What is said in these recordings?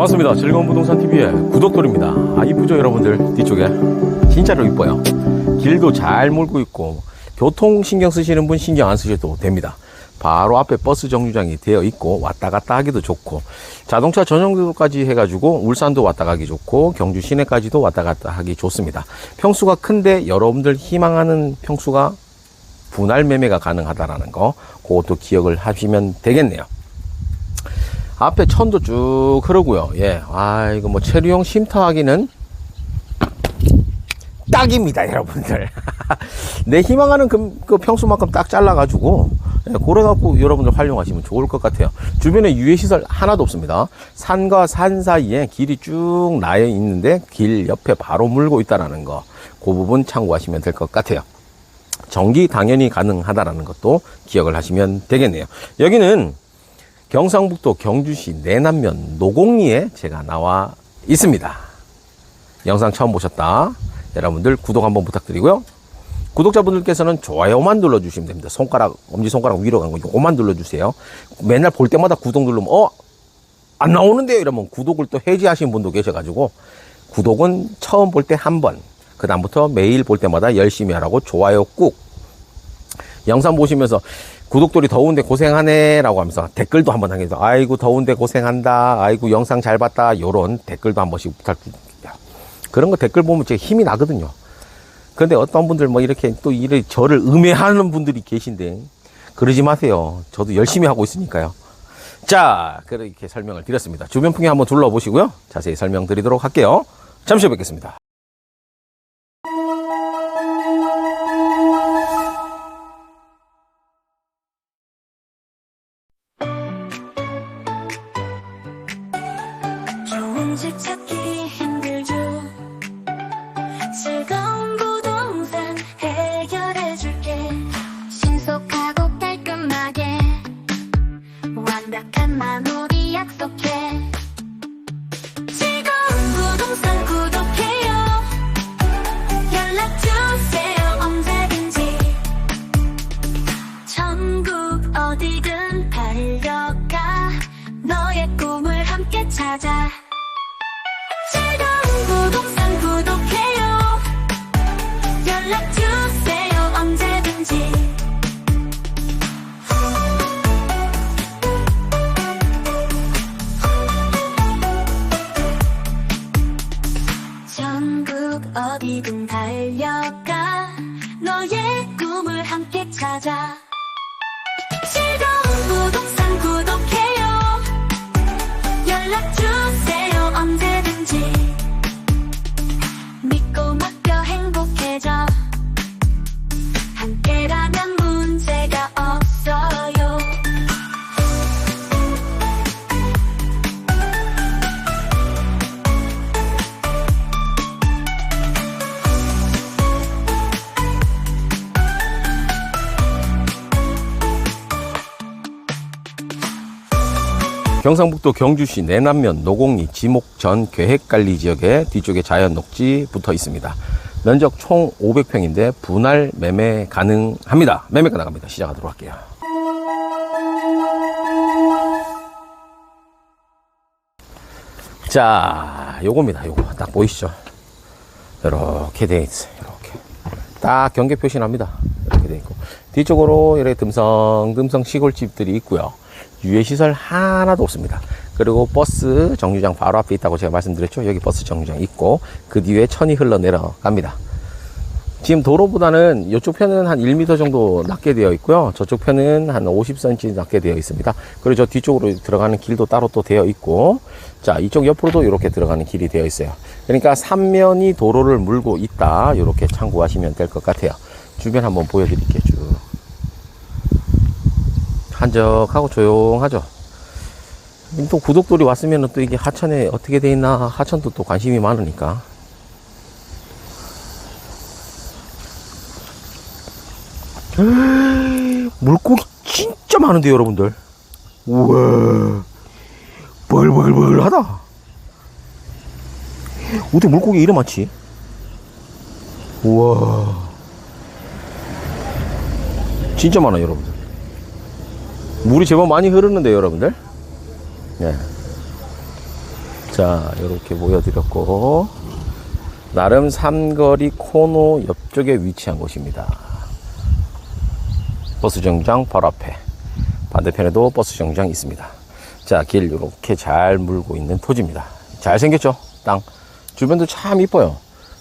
반갑습니다. 즐거운 부동산 TV의 구독돌입니다. 아, 이쁘죠, 여러분들? 뒤쪽에. 진짜로 이뻐요. 길도 잘 몰고 있고, 교통 신경 쓰시는 분 신경 안 쓰셔도 됩니다. 바로 앞에 버스 정류장이 되어 있고, 왔다 갔다 하기도 좋고, 자동차 전용도로까지 해가지고, 울산도 왔다 가기 좋고, 경주 시내까지도 왔다 갔다 하기 좋습니다. 평수가 큰데, 여러분들 희망하는 평수가 분할 매매가 가능하다라는 거, 그것도 기억을 하시면 되겠네요. 앞에 천도 쭉 흐르고요. 예. 아, 이거 뭐 체류용 쉼터하기는 딱입니다, 여러분들. 내 희망하는 그, 그 평수만큼 딱 잘라가지고, 예, 그래갖고 여러분들 활용하시면 좋을 것 같아요. 주변에 유해시설 하나도 없습니다. 산과 산 사이에 길이 쭉 나여 있는데, 길 옆에 바로 물고 있다라는 거, 그 부분 참고하시면 될 것 같아요. 전기 당연히 가능하다라는 것도 기억을 하시면 되겠네요. 여기는 경상북도 경주시 내남면 노곡리에 제가 나와 있습니다. 영상 처음 보셨다. 여러분들 구독 한번 부탁드리고요. 구독자분들께서는 좋아요만 눌러주시면 됩니다. 손가락, 엄지손가락 위로 간 거, 요거만 눌러주세요. 맨날 볼 때마다 구독 누르면, 어? 안 나오는데요? 이러면 구독을 또 해지하신 분도 계셔가지고, 구독은 처음 볼 때 한 번, 그 다음부터 매일 볼 때마다 열심히 하라고 좋아요 꾹. 영상 보시면서 구독들이 더운데 고생하네 라고 하면서 댓글도 한번 남겨서 아이고 더운데 고생한다. 아이고 영상 잘 봤다. 요런 댓글도 한 번씩 부탁드립니다. 그런 거 댓글 보면 제가 힘이 나거든요. 근데 어떤 분들 뭐 이렇게 또 이래 저를 음해하는 분들이 계신데 그러지 마세요. 저도 열심히 하고 있으니까요. 자 그렇게 설명을 드렸습니다. 주변 풍경 한번 둘러보시고요. 자세히 설명드리도록 할게요. 잠시 뵙겠습니다 좋은 집 찾기 연락주세요 언제든지. 전국 어디든 달려가 너의 꿈을 함께 찾아 경상북도 경주시 내남면 노곡리 지목전 계획관리 지역에 뒤쪽에 자연 녹지 붙어 있습니다. 면적 총 500평인데 분할 매매 가능합니다. 매매가 나갑니다. 시작하도록 할게요. 자, 요겁니다. 요거 딱 보이시죠? 이렇게 돼 있어요. 이렇게 딱 경계 표시납니다. 이렇게 돼 있고 뒤쪽으로 이렇게 듬성듬성 시골집들이 있고요. 유해 시설 하나도 없습니다. 그리고 버스 정류장 바로 앞에 있다고 제가 말씀드렸죠. 여기 버스 정류장 있고 그 뒤에 천이 흘러 내려갑니다. 지금 도로보다는 이쪽 편은 한 1m 정도 낮게 되어 있고요. 저쪽 편은 한 50cm 낮게 되어 있습니다. 그리고 저 뒤쪽으로 들어가는 길도 따로 또 되어 있고, 자, 이쪽 옆으로도 이렇게 들어가는 길이 되어 있어요. 그러니까 삼면이 도로를 물고 있다. 이렇게 참고하시면 될 것 같아요. 주변 한번 보여드릴게요. 쭉. 한적하고 조용하죠. 또 구독들이 왔으면 또 이게 하천에 어떻게 돼 있나 하천도 또 관심이 많으니까. 물고기 진짜 많은데요, 여러분들. 우와, 벌벌벌하다. 어떻게 물고기 이래 많지? 우와, 진짜 많아요, 여러분들. 물이 제법 많이 흐르는데요, 여러분들. 네. 자, 이렇게 보여드렸고, 나름 삼거리 코너 옆쪽에 위치한 곳입니다. 버스 정류장 바로 앞에. 반대편에도 버스 정류장 있습니다. 자, 길 이렇게 잘 물고 있는 토지입니다. 잘 생겼죠? 땅. 주변도 참 이뻐요.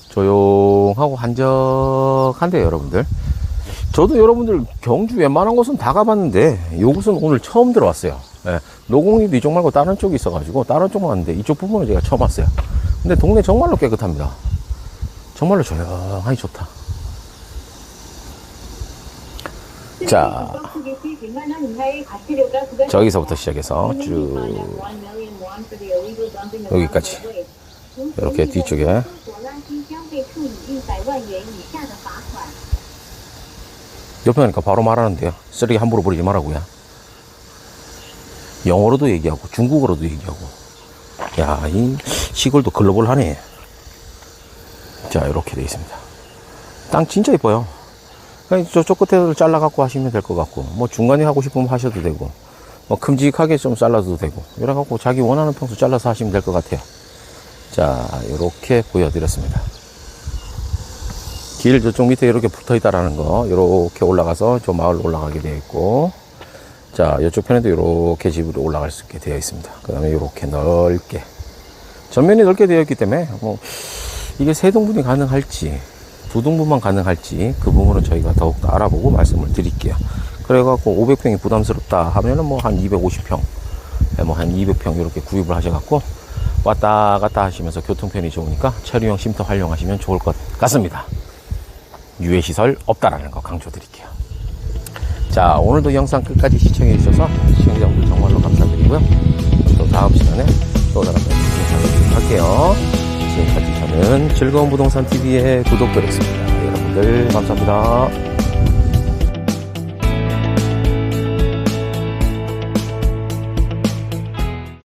조용하고 한적한데요, 여러분들. 저도 여러분들 경주 웬만한 곳은 다 가봤는데 이곳은 오늘 처음 들어왔어요. 예, 노공리도 이쪽 말고 다른 쪽이 있어가지고 다른 쪽만 왔는데 이쪽 부분은 제가 처음 왔어요. 근데 동네 정말로 깨끗합니다. 정말로 조용하니 좋다. 자, 저기서부터 시작해서 쭉 여기까지 이렇게 뒤쪽에 옆에 가니까 바로 말하는데요. 쓰레기 함부로 버리지 말라고요. 영어로도 얘기하고 중국어로도 얘기하고. 야, 이 시골도 글로벌하네. 자, 이렇게 돼 있습니다. 땅 진짜 이뻐요. 저쪽 끝에를 잘라 갖고 하시면 될 것 같고, 뭐 중간에 하고 싶으면 하셔도 되고, 뭐 큼직하게 좀 잘라도 되고, 이래 갖고 자기 원하는 평수 잘라서 하시면 될 것 같아요. 자, 이렇게 보여드렸습니다. 길 저쪽 밑에 이렇게 붙어 있다라는 거, 이렇게 올라가서 저 마을로 올라가게 되어 있고, 자, 이쪽 편에도 이렇게 집으로 올라갈 수 있게 되어 있습니다. 그 다음에 이렇게 넓게. 전면이 넓게 되어 있기 때문에, 뭐, 이게 세 동분이 가능할지, 두 동분만 가능할지, 그 부분은 저희가 더욱더 알아보고 말씀을 드릴게요. 그래갖고 500평이 부담스럽다 하면은 뭐 한 250평, 뭐 한 200평 이렇게 구입을 하셔갖고, 왔다 갔다 하시면서 교통편이 좋으니까 체류형 쉼터 활용하시면 좋을 것 같습니다. 유해 시설 없다라는 거 강조드릴게요. 자, 오늘도 영상 끝까지 시청해 주셔서 시청자분들 정말로 감사드리고요. 또 다음 시간에 또 다른 영상 찾아뵙도록 할게요. 지금까지 저는 즐거운 부동산 TV의 구독자였습니다. 여러분들 감사합니다.